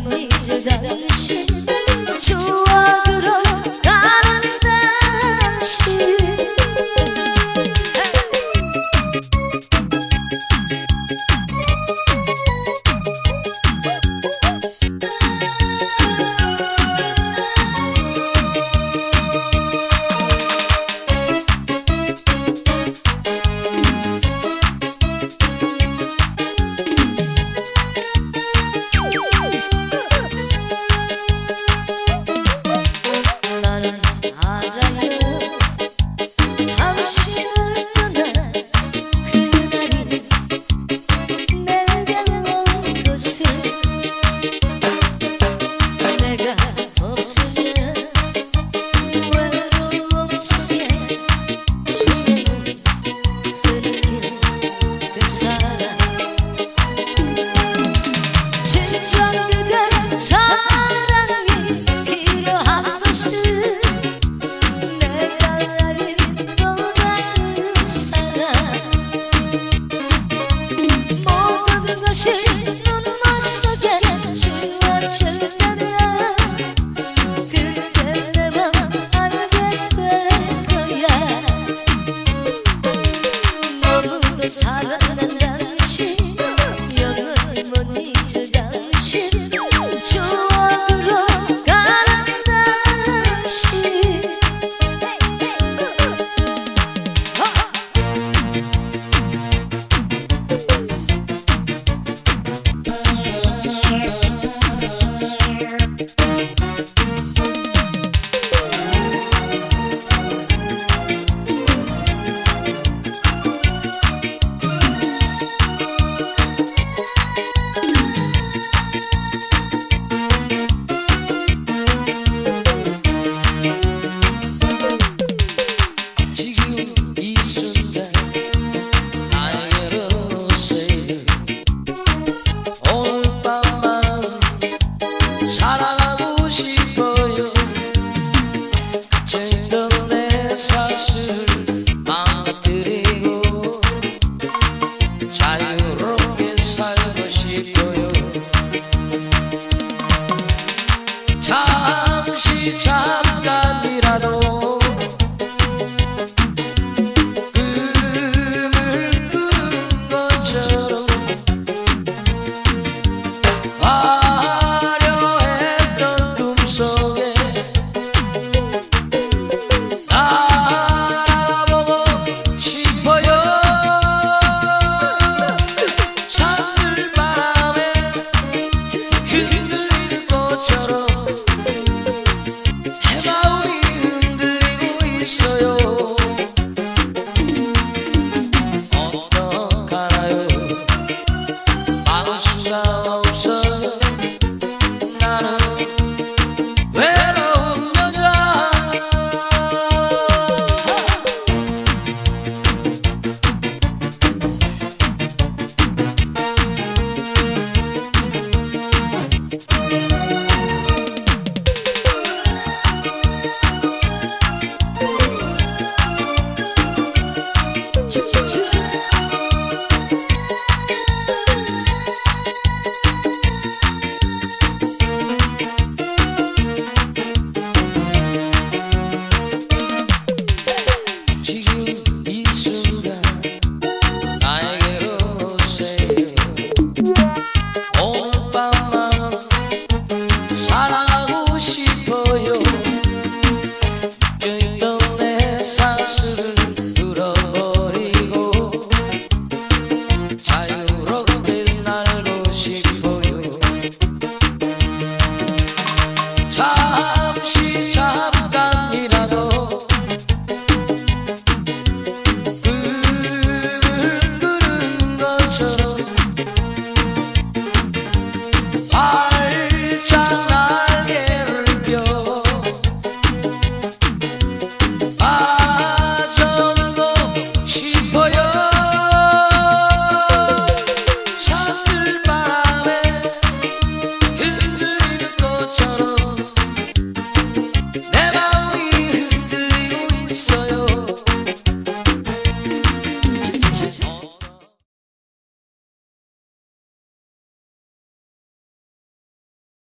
need you, darling. Choose. gözyaşının aşka gelen Çınlar çelimler ya. Kırkende bana adet ver ya Olur da 你是小车